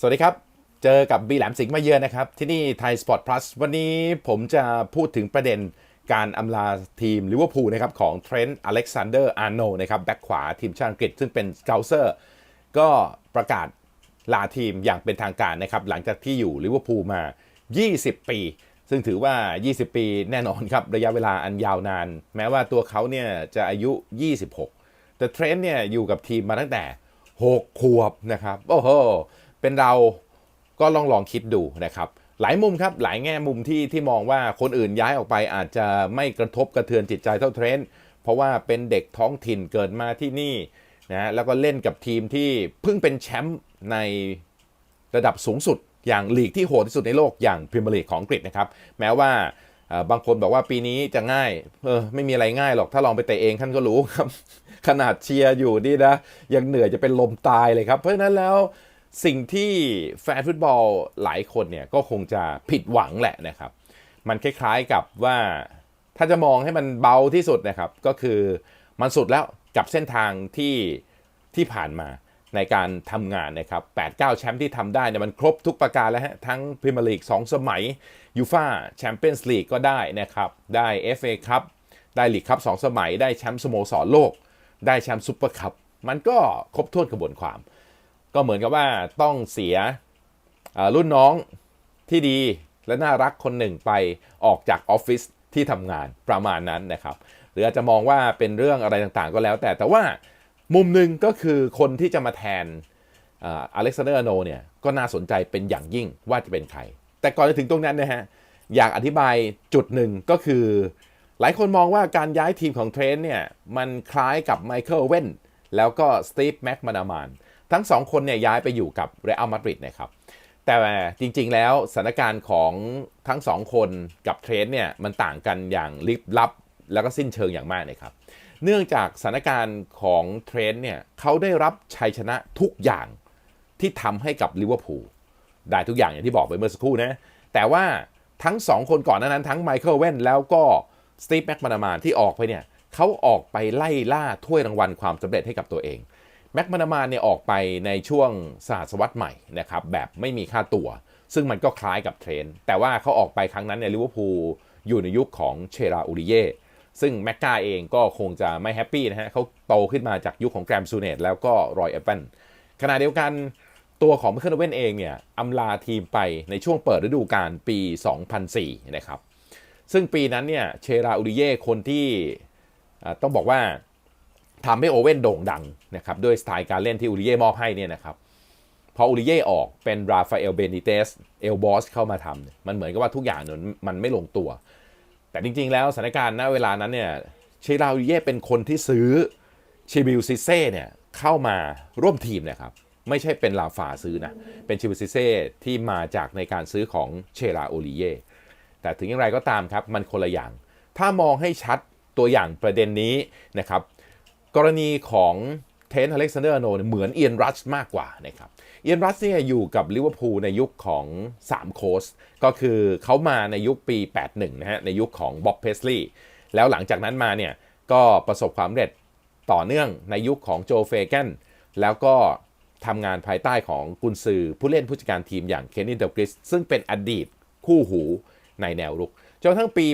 สวัสดีครับ เจอกับบีแหลมสิงห์มาเยือนนะครับ ที่นี่ไทยสปอร์ตพลัสวันนี้ผมจะพูดถึงประเด็นการอำลาทีมลิเวอร์พูลนะครับของเทรนต์อเล็กซานเดอร์อาร์โนนะครับแบ็คขวาทีมชาติอังกฤษซึ่งเป็นเกลเซอร์ ก็ประกาศลาทีมอย่างเป็นทางการนะครับ หลังจากที่อยู่ลิเวอร์พูลมา 20 ปี ซึ่งถือว่า 20 ปีแน่นอนครับ ระยะเวลาอันยาวนาน แม้ว่าตัวเขาเนี่ยจะอายุ 26 แต่เทรนต์เนี่ยอยู่กับทีมมาตั้งแต่ 6 ขวบนะครับ โอ้โห เป็นเราก็ลองลองคิดดูนะครับหลายมุมครับหลายแง่มุมที่ที่มองว่าคนอื่นย้ายออกไปอาจจะไม่กระทบกระเทือนจิตใจเท่าเทรนต์เพราะว่าเป็นเด็กท้องถิ่นเกิดมาที่นี่นะแล้วก็เล่นกับทีมที่เพิ่งเป็นแชมป์ในระดับสูงสุดอย่างลีกที่โหดที่สุดในโลกอย่างพรีเมียร์ลีกของอังกฤษนะครับ แม้ว่าบางคนบอกว่าปีนี้จะง่ายเออไม่มีอะไรง่ายหรอกถ้าลองไปเตะเองท่านก็รู้ครับ ขนาดเชียร์อยู่นี่นะยังเหนื่อยจะเป็นลมตายเลยครับ เพราะฉะนั้นแล้ว สิ่งที่แฟนฟุตบอลหลายคนเนี่ยก็คงจะผิดหวังแหละนะครับ มันคล้ายๆกับว่าถ้าจะมองให้มันเบาที่สุดนะครับ ก็คือมันสุดแล้วกับเส้นทางที่ที่ผ่านมาในการทำงานนะครับ8-9แชมป์ที่ทำได้เนี่ยมันครบทุกประการแล้วฮะ ทั้งพรีเมียร์ลีก2สมัยยูฟาแชมเปี้ยนส์ลีกก็ได้นะครับ ได้ FA คัพได้ลีกคัพ2สมัย ได้แชมป์สโมสรโลก ได้แชมป์ซุปเปอร์คัพ มันก็ครบถ้วนกระบวนความ ก็เหมือนกับว่าต้องเสียรุ่นน้องที่ดีและน่ารักคนหนึ่งไปออกจากออฟฟิศที่ทำงานประมาณนั้นนะครับ หรืออาจจะมองว่าเป็นเรื่องอะไรต่างๆก็แล้ว แต่แต่ว่ามุมหนึ่งก็คือคนที่จะมาแทนอเล็กซานเดอร์โนเนี่ยก็น่าสนใจเป็นอย่างยิ่งว่าจะเป็นใคร แต่ก่อนจะถึงตรงนั้นนะฮะอยากอธิบายจุดหนึ่งก็คือ หลายคนมองว่าการย้ายทีมของเทรนต์เนี่ยมันคล้ายกับไมเคิลเว่นแล้วก็สตีฟแม็กมานามาน ทั้งสองคนเนี่ยย้ายไปอยู่กับเรอัลมาดริดนะครับแต่จริงๆแล้วสถานการณ์ของทั้งสองคนกับเทรนต์เนี่ยมันต่างกันอย่างลิบลับ แล้วก็สิ้นเชิงอย่างมากนะครับ เนื่องจากสถานการณ์ของเทรนต์เนี่ยเขาได้รับชัยชนะทุกอย่างที่ทำให้กับลิเวอร์พูลได้ทุกอย่างอย่างที่บอกไปเมื่อสักครู่นะแต่ว่าทั้งสองคนก่อนนั้นทั้งไมเคิลเว่นแล้วก็สตีฟแม็กมานามานที่ออกไปเนี่ยเขาออกไปไล่ล่าถ้วยรางวัลความสำเร็จให้กับตัวเอง แม็กมานามานเนี่ยออกไปในช่วงศาสวรรษใหม่นะครับแบบไม่มีค่าตัว ซึ่งมันก็คล้ายกับเทรนด์แต่ว่าเขาออกไปครั้งนั้นเนี่ยลิเวอร์พูลอยู่ในยุคของเชราอูริเย่ซึ่งแม็กกาเองก็คงจะไม่แฮปปี้นะฮะเขาโตขึ้นมาจากยุคของแกรมซูเนตแล้วก็รอยเอเปนขณะเดียวกันตัวของมิเคิลเว่นเองเนี่ยอำลาทีมไปในช่วงเปิดฤดูกาลปี 2004 นะครับ ซึ่งปีนั้นเนี่ยเชราอูริเย่คนที่ต้องบอกว่า ทำให้โอเว่นโด่งดังนะครับด้วยสไตล์การเล่นที่อูริเย่มอบให้เนี่ยนะครับพออูริเย่ออกเป็นราฟาเอลเบนิเตสเอลบอสเข้ามาทำมันเหมือนกับว่าทุกอย่างมันไม่ลงตัว แต่จริงๆแล้วสถานการณ์ณเวลานั้นเนี่ยเชราอูริเย่เป็นคนที่ซื้อชิบิลซิเซ่เนี่ยเข้ามาร่วมทีมนะครับไม่ใช่เป็นลาฟาซื้อนะ เป็นชิบิลซิเซ่ที่มาจากในการซื้อของเชราโอริเย่แต่ถึงอย่างไรก็ตามครับ มันคนละอย่าง ถ้ามองให้ชัดตัวอย่างประเด็นนี้นะครับ กรณีของเทนอเล็กซานเดอร์โนเหมือนเอียนรัชมากกว่านะครับเอียนรัชเนี่ยอยู่กับลิเวอร์พูลในยุคของ 3 โค้ชก็คือเขามาในยุคปี 81 นะฮะ ในยุคของบ๊อบเพสลีย์แล้วหลังจากนั้นมาเนี่ย ก็ประสบความสำเร็จต่อเนื่องในยุคของโจเฟเกนแล้วก็ทำงานภายใต้ของกุนซือผู้เล่นผู้จัดการทีมอย่างเคนนี่เดลกริสซึ่งเป็นอดีตคู่หูในแนวรุกจนทั้งปี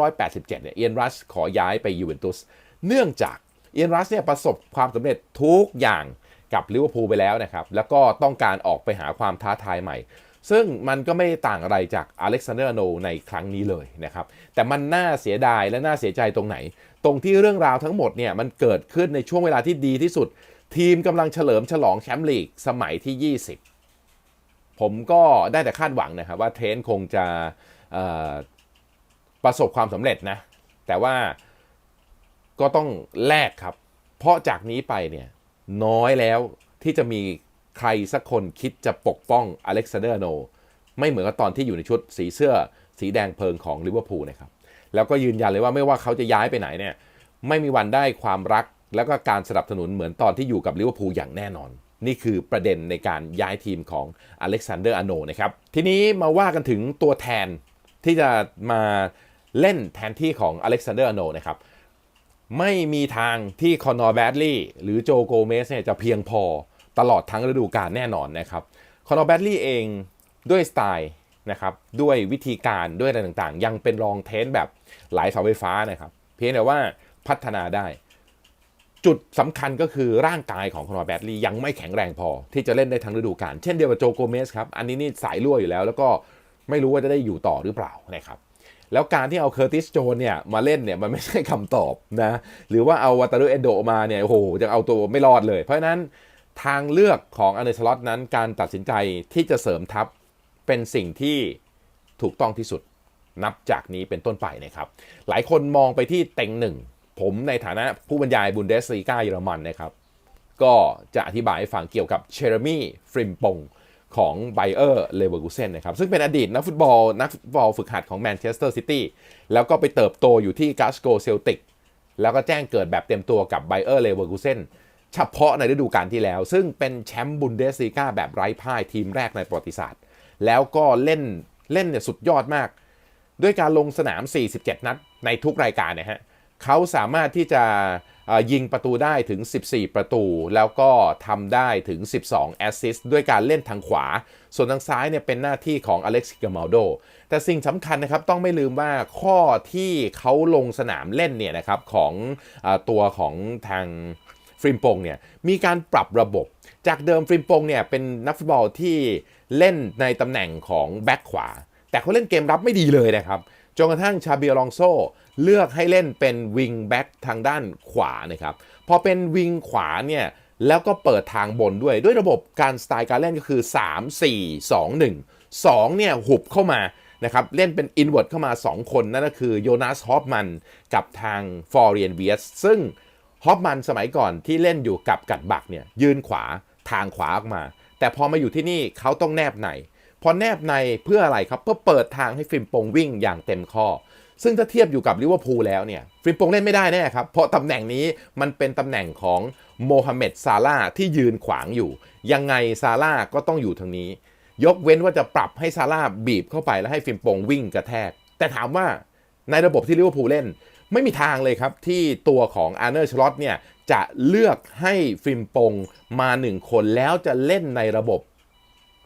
1987 เนี่ยเอียนรัชขอย้ายไปยูเวนตุสเนื่องจาก เอียนรัชเนี่ยประสบความสำเร็จทุกอย่างกับลิเวอร์พูลไปแล้วนะครับ แล้วก็ต้องการออกไปหาความท้าทายใหม่ ซึ่งมันก็ไม่ต่างอะไรจากอเล็กซานเดอร์โนในครั้งนี้เลยนะครับ แต่มันน่าเสียดายและน่าเสียใจตรงไหน ตรงที่เรื่องราวทั้งหมดเนี่ยมันเกิดขึ้นในช่วงเวลาที่ดีที่สุด ทีมกำลังเฉลิมฉลองแชมป์ลีกสมัยที่ 20 ผมก็ได้แต่คาดหวังนะครับว่าเทรนต์คงจะประสบความสำเร็จนะ แต่ว่า ก็ต้องแลกครับ เพราะจากนี้ไปเนี่ยน้อยแล้วที่จะมีใครสักคนคิดจะปกป้องอเล็กซานเดอร์โน ไม่เหมือนกับตอนที่อยู่ในชุดสีเสื้อ สีแดงเพลิงของลิเวอร์พูลนะครับ แล้วก็ยืนยันเลยว่าไม่ว่าเขาจะย้ายไปไหนเนี่ยไม่มีวันได้ความรักแล้วก็การสนับสนุนเหมือนตอนที่อยู่กับลิเวอร์พูลอย่างแน่นอน นี่คือประเด็นในการย้ายทีมของอเล็กซานเดอร์อโนนะครับ ทีนี้มาว่ากันถึงตัวแทนที่จะมาเล่นแทนที่ของอเล็กซานเดอร์อโนนะครับ ไม่มีทางที่คอนอร์แบดลีย์หรือโจโกเมสเนี่ยจะเพียงพอตลอดทั้งฤดูกาลแน่นอนนะครับคอนอร์แบดลี่เองด้วยสไตล์นะครับด้วยวิธีการด้วยอะไรต่างๆ ยังเป็นรองเทนแบบหลายเสาไฟฟ้านะครับ เพียงแต่ว่าพัฒนาได้ จุดสำคัญก็คือร่างกายของคอนอร์แบดลี่ยังไม่แข็งแรงพอที่จะเล่นได้ทั้งฤดูกาลเช่นเดียวกับโจโกเมสครับอันนี้นี่สายรั่วอยู่แล้ว แล้วก็ไม่รู้ว่าจะได้อยู่ต่อหรือเปล่านะครับ แล้วการที่เอาเคอร์ติสโจนเนี่ยมาเล่นเนี่ยมันไม่ใช่คำตอบนะ หรือว่าเอาวัตารุเอโดมาเนี่ยโอ้โหจะเอาตัวไม่รอดเลย เพราะฉะนั้นทางเลือกของอันเดอร์สล็อตนั้นการตัดสินใจที่จะเสริมทัพเป็นสิ่งที่ถูกต้องที่สุดนับจากนี้เป็นต้นไปนะครับ หลายคนมองไปที่เต็งหนึ่ง ผมในฐานะผู้บรรยายบุนเดสลีกาเยอรมันนะครับ ก็จะอธิบายให้ฟังเกี่ยวกับเชอร์มี่ฟริมปง ของไบเออร์เลเวอร์กูเซนนะครับซึ่งเป็นอดีตนักฟุตบอลนักฟุตบอลฝึกหัดของแมนเชสเตอร์ซิตี้แล้วก็ไปเติบโตอยู่ที่กาสโกเซลติกแล้วก็แจ้งเกิดแบบเต็มตัวกับไบเออร์เลเวอร์กูเซนเฉพาะในฤดูกาลที่แล้ว ซึ่งเป็นแชมป์บุนเดสลีกาแบบไร้พ่ายทีมแรกในประวัติศาสตร์ แล้วก็เล่นเล่นเนี่ยสุดยอดมาก ด้วยการลงสนาม 47 นัดในทุกรายการนะฮะเขาสามารถที่จะ ยิงประตูได้ถึง 14 ประตู แล้วก็ทำได้ถึง 12 แอสซิสต์ด้วยการเล่นทางขวา ส่วนทางซ้ายเนี่ยเป็นหน้าที่ของอเล็กซิกามาโด แต่สิ่งสำคัญนะครับต้องไม่ลืมว่าข้อที่เขาลงสนามเล่นเนี่ยนะครับของออตัวของทางฟริมปงเนี่ยมีการปรับระบบ จากเดิมฟริมปงเนี่ยเป็นนักฟุตบอลที่เล่นในตำแหน่งของแบ็คขวา แต่เขาเล่นเกมรับไม่ดีเลยนะครับ จนกระทั่งชาเบียลองโซเลือกให้เล่นเป็นวิงแบ็คทางด้านขวานะครับพอเป็นวิงขวาเนี่ยแล้วก็เปิดทางบนด้วยด้วยระบบการสไตล์การเล่นก็คือ 3 4 2 1 2เนี่ยหุบเข้ามานะครับเล่นเป็นอินเว r ร์เข้ามา 2 คน นั่นก็คือโยนาสฮอฟมันกับทางฟอร์เรียนเวียสซึ่งฮอปมันสมัยก่อนที่เล่นอยู่กับกัดบักเนี่ยยืนขวาทางขวาออกมา แต่พอมาอยู่ที่นี่เขาต้องแนบใน พอแนบในเพื่ออะไรครับ เพื่อเปิดทางให้ฟิมปงวิ่งอย่างเต็มข้อ ซึ่งถ้าเทียบอยู่กับลิเวอร์พูลแล้วเนี่ยฟิมปงเล่นไม่ได้แน่ครับ เพราะตำแหน่งนี้มันเป็นตำแหน่งของโมฮัมเหม็ดซาลาที่ยืนขวางอยู่ ยังไงซาลาก็ต้องอยู่ทางนี้ ยกเว้นว่าจะปรับให้ซาลาบีบเข้าไปแล้วให้ฟิมปงวิ่งกระแทก แต่ถามว่าในระบบที่ลิเวอร์พูลเล่น ไม่มีทางเลยครับที่ตัวของอาร์เนอร์ชลอตเนี่ยจะเลือกให้ฟิมปงมา 1 คนแล้วจะเล่นในระบบ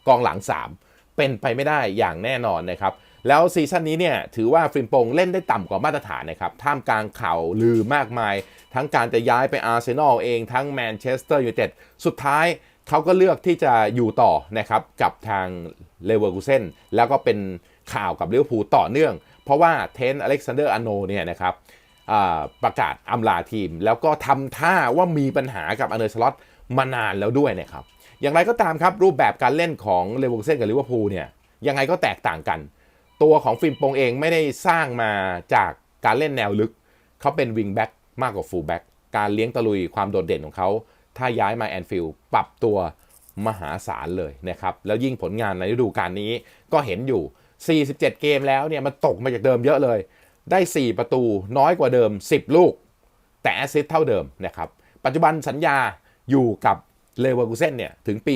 กองหลัง 3 เป็นไปไม่ได้อย่างแน่นอนนะครับ แล้วซีซั่นนี้เนี่ยถือว่าฟิมปงเล่นได้ต่ำกว่ามาตรฐานนะครับ ท่ามกลางข่าวลือมากมาย ทั้งการจะย้ายไปอาร์เซนอลเองทั้งแมนเชสเตอร์ยูไนเต็ดสุดท้ายเขาก็เลือกที่จะอยู่ต่อนะครับกับทางเลเวอร์กูเซนแล้วก็เป็นข่าวกับเลิเวพูต่อเนื่อง เพราะว่าเทนอเล็กซานเดอร์อโนเนี่ยนะครับประกาศอำลาทีม แล้วก็ทำท่าว่ามีปัญหากับอเนอร์สล็อตมานานแล้วด้วยนะครับ อย่างไรก็ตามครับรูปแบบการเล่นของเลเวอร์เซนกับลิเวอร์พูลเนี่ยยังไงก็แตกต่างกัน ตัวของฟิล์มปงเองไม่ได้สร้างมาจากการเล่นแนวลึก เขาเป็นวิงแบ็กมากกว่าฟูลแบ็กการเลี้ยงตะลุยความโดดเด่นของเขา ถ้าย้ายมาแอนฟิลด์ปรับตัวมหาศาลเลยนะครับ แล้วยิ่งผลงานในฤดูกาลนี้ก็เห็นอยู่ 47 เกมแล้วเนี่ยมันตกมาจากเดิมเยอะเลย ได้ 4 ประตูน้อยกว่าเดิม 10 ลูก แต่แอสซิสต์เท่าเดิมนะครับ ปัจจุบันสัญญาอยู่กับ เลเวอร์กูเซนเนี่ยถึงปี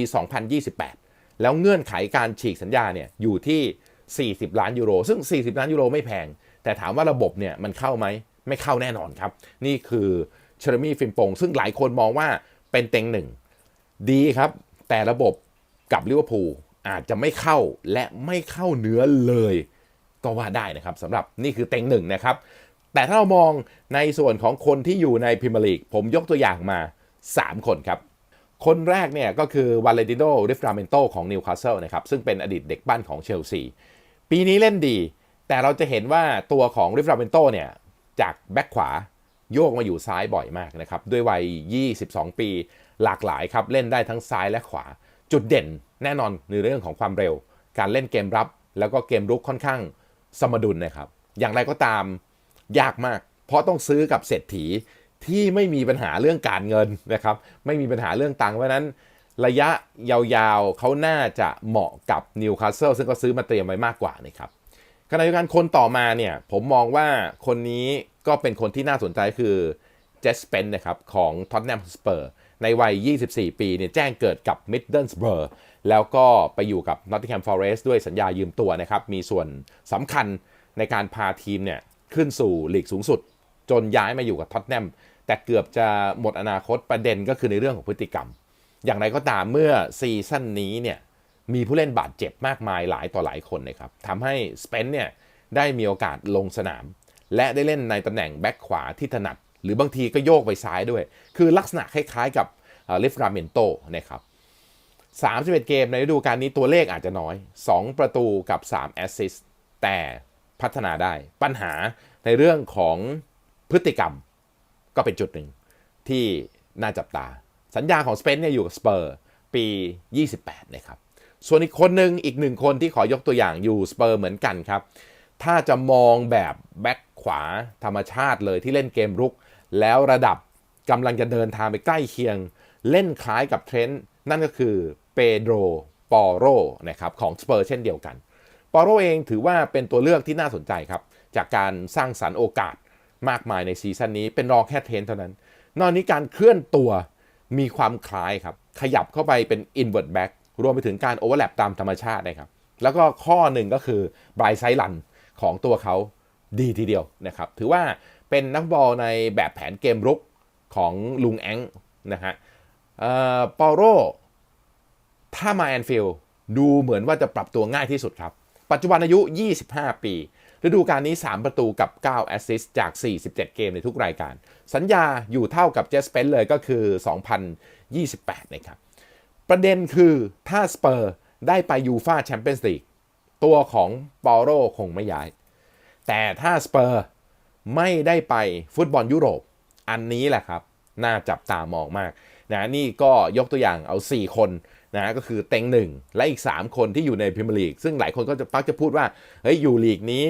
2028 แล้วเงื่อนไขการฉีกสัญญาเนี่ยอยู่ที่ 40 ล้านยูโร ซึ่ง 40 ล้านยูโรไม่แพง แต่ถามว่าระบบเนี่ยมันเข้าไหม ไม่เข้าแน่นอนครับ นี่คือเชอร์มี่ฟิมปง ซึ่งหลายคนมองว่าเป็นเต็งหนึ่ง ดีครับ แต่ระบบกับลิเวอร์พูลอาจจะไม่เข้าและไม่เข้าเนื้อเลยก็ว่าได้นะครับสำหรับนี่คือเต็งหนึ่งนะครับ แต่ถ้าเรามองในส่วนของคนที่อยู่ในพรีเมียร์ลีกผมยกตัวอย่างมา 3 คนครับ คนแรกเนี่ยก็คือวาเลนติโนริฟราเมนโตของนิวคาสเซิลนะครับซึ่งเป็นอดีตเด็กบ้านของเชลซีปีนี้เล่นดี แต่เราจะเห็นว่าตัวของริฟราเมนโตเนี่ยจากแบ็คขวาโยกมาอยู่ซ้ายบ่อยมากนะครับด้วยวัย 22 ปีหลากหลายครับเล่นได้ทั้งซ้ายและขวา จุดเด่นแน่นอนในเรื่องของความเร็ว การเล่นเกมรับ แล้วก็เกมรุกค่อนข้างสมดุลนะครับอย่างไรก็ตามยากมาก เพราะต้องซื้อกับเศรษฐี ที่ไม่มีปัญหาเรื่องการเงินนะครับ ไม่มีปัญหาเรื่องตังค์เพราะนั้นระยะยาวๆเขาน่าจะเหมาะกับนิวคาสเซิลซึ่งก็ซื้อมาเตรียมไว้มากกว่านะครับขณะเดียวกันคนต่อมาเนี่ยผมมองว่าคนนี้ก็เป็นคนที่น่าสนใจคือเจสเปนนะครับของท็อตแนมสเปอร์ในวัย 24 ปีเนี่ยแจ้งเกิดกับมิดเดิลสเบอร์แล้วก็ไปอยู่กับนอตติงแฮมฟอเรสต์ด้วยสัญญายืมตัวนะครับ มีส่วนสำคัญในการพาทีมเนี่ยขึ้นสู่ลีกสูงสุด จนย้ายมาอยู่กับท็อตแนม แต่เกือบจะหมดอนาคตประเด็นก็คือในเรื่องของพฤติกรรม อย่างไรก็ตามเมื่อซีซั่นนี้เนี่ยมีผู้เล่นบาดเจ็บมากมายหลายต่อหลายคนนะครับทำให้สเปนเนี่ยได้มีโอกาสลงสนาม และได้เล่นในตำแหน่งแบ็คขวาที่ถนัด หรือบางทีก็โยกไปซ้ายด้วย คือลักษณะคล้ายๆกับลิฟราเมนโตนะครับ31 เกมในฤดูกาลนี้ตัวเลขอาจจะน้อย 2 ประตูกับ 3 แอสซิสต์แต่พัฒนาได้ปัญหาในเรื่องของพฤติกรรม ก็เป็นจุดหนึ่งที่น่าจับตา สัญญาของสเปนเนี่ยอยู่กับสเปอร์ปี 28 นะครับ ส่วนอีกคนหนึ่งอีกหนึ่งคนที่ขอยกตัวอย่างอยู่สเปอร์เหมือนกันครับ ถ้าจะมองแบบแบ็คขวาธรรมชาติเลยที่เล่นเกมรุก แล้วระดับกำลังจะเดินทางไปใกล้เคียง เล่นคล้ายกับเทรนต์นั่นก็คือเปโดรปอโรนะครับของสเปอร์เช่นเดียวกัน ปอโรเองถือว่าเป็นตัวเลือกที่น่าสนใจครับ จากการสร้างสรรค์โอกาส มากมายในซีซั่นนี้ เป็นรองแค่เทนเท่านั้น นอกนี้การเคลื่อนตัวมีความคล้ายครับ ขยับเข้าไปเป็น inward back รวมไปถึงการ overlap ตามธรรมชาตินะครับ แล้วก็ข้อหนึ่งก็คือบรายไซรันของตัวเขาดีทีเดียวนะครับ ถือว่าเป็นนักบอลในแบบแผนเกมรุกของลุงแองนะฮะเปอโรถ้ามาแอนฟิลดูเหมือนว่าจะปรับตัวง่ายที่สุดครับ ปัจจุบันอายุ 25 ปี ฤดูกาลนี้ 3 ประตูกับ 9 แอสซิสต์จาก 47 เกมในทุกรายการ สัญญาอยู่เท่ากับเจสเปนเลยก็คือ 2028 นะครับ ประเด็นคือถ้าสเปอร์ได้ไปยูฟาแชมเปี้ยนส์ลีกตัวของปอโรคงไม่ย้าย แต่ถ้าสเปอร์ไม่ได้ไปฟุตบอลยุโรป อันนี้แหละครับ น่าจับตามองมากนะนี่ก็ยกตัวอย่างเอา 4 คนนะก็คือเต็งหนึ่งและอีก 3 คนที่อยู่ในพรีเมียร์ลีกซึ่งหลายคนก็จะปักจะพูดว่าเฮ้ยอยู่ลีกนี้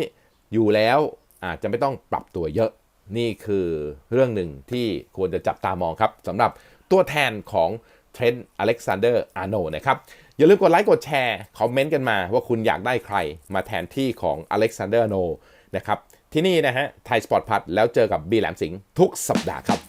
อยู่แล้วอาจจะไม่ต้องปรับตัวเยอะ นี่คือเรื่องหนึ่งที่ควรจะจับตามองครับสำหรับตัวแทนของเทรนด์อเล็กซานเดอร์อาร์โนนะครับ อย่าลืมกดไลค์กดแชร์คอมเมนต์กันมาว่าคุณอยากได้ใครมาแทนที่ของอเล็กซานเดอร์อาร์โนนะครับ ที่นี่นะฮะไทยสปอร์ตพัทแล้วเจอกับบีแหลมสิงห์ทุกสัปดาห์ครับ